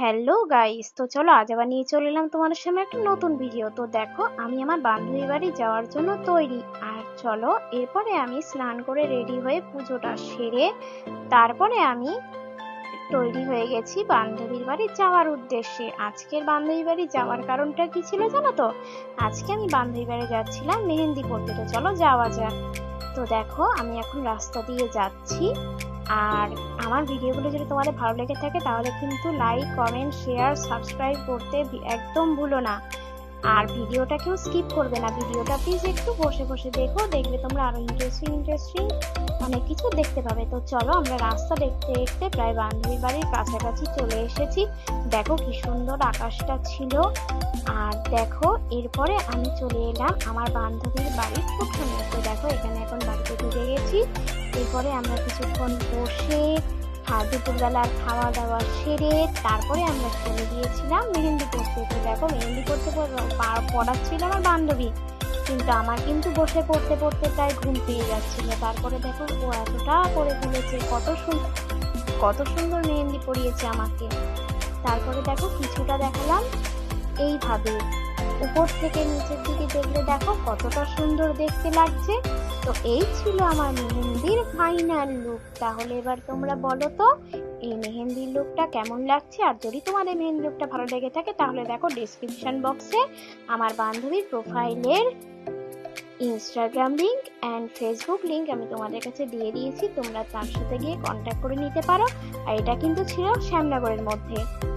Hello guys তো চলো, আজ আবার নিয়ে চলে এলাম তোমাদের সামনে একটা নতুন ভিডিও তো দেখো, আমি আমার বান্ধবীর বাড়ি যাওয়ার জন্য তৈরি। আর চলো, এরপরে আমি স্নান করে রেডি হয়ে পুজোটা সেরে তারপরে আমি তৈরি হয়ে গেছি বান্ধবীর বাড়ি যাওয়ার উদ্দেশ্যে। আজকের বান্ধবীর বাড়ি যাওয়ার কারণটা কি ছিল জানো তো? আজকে আমি বান্ধবীর বাড়ি যাচ্ছিলাম মেহেন্দি পড়তে তো চলো, যাওয়া যাক। তো দেখো, আমি এখন রাস্তা দিয়ে যাচ্ছি। আর আমার ভিডিওগুলো যদি তোমাদের ভালো লেগে থাকে, তাহলে কিন্তু লাইক কমেন্ট শেয়ার সাবস্ক্রাইব করতে একদম ভুলো না। আর ভিডিওটা কেউ স্কিপ করবে না। ভিডিওটা প্লিজ একটু বসে বসে দেখো দেখবে তোমরা আরও ইন্টারেস্টিং ইন্টারেস্টিং অনেক কিছু দেখতে পাবে। তো চলো, আমরা রাস্তা দেখতে দেখতে প্রায় বান্ধবীর বাড়ির কাছাকাছি চলে এসেছি। দেখো কি সুন্দর আকাশটা ছিল। আর দেখো, এরপরে আমি চলে এলাম আমার বান্ধবীর বাড়ির উঠোনে। তো দেখো, এখানে এখন বাড়িতে ঢুকে গেছি। এরপরে আমরা কিছুক্ষণ বসে দুপুরবেলার খাওয়া দাওয়া সেরে তারপরে আমরা চলে গিয়েছিলাম মেহেন্দি করতে। তো দেখো, মেহেন্দি করতে পড়াচ্ছিল আমার বান্ধবী। কিন্তু আমার কিন্তু বসে পড়তে পড়তে প্রায় ঘুম পেয়ে যাচ্ছিল। তারপরে দেখো, ও এতটা করে তুলেছে কত সুন্দর কত সুন্দর মেহেন্দি পড়িয়েছে আমাকে। তারপরে দেখো, কিছুটা দেখালাম। এইভাবে উপর থেকে নিচের দিকে দেখলে দেখো কতটা সুন্দর দেখতে লাগছে। তো এই ছিল আমার মেহেন্দির ফাইনাল লুক তাহলে এবার তোমরা বলো তো, এই মেহেন্দির লুকটা কেমন লাগছে? আর যদি তোমাদের মেহেন্দি লুকটা ভালো লেগে থাকে, তাহলে দেখো ডিসক্রিপশন বক্সে আমার বান্ধবীর প্রোফাইলের Instagram link and Facebook link আমি তোমাদের কাছে দিয়ে দিয়েছি। তোমরা তার সাথে গিয়ে কন্ট্যাক্ট করে নিতে পারো। আর এটা কিন্তু ছিল শ্যামনগরের মধ্যে।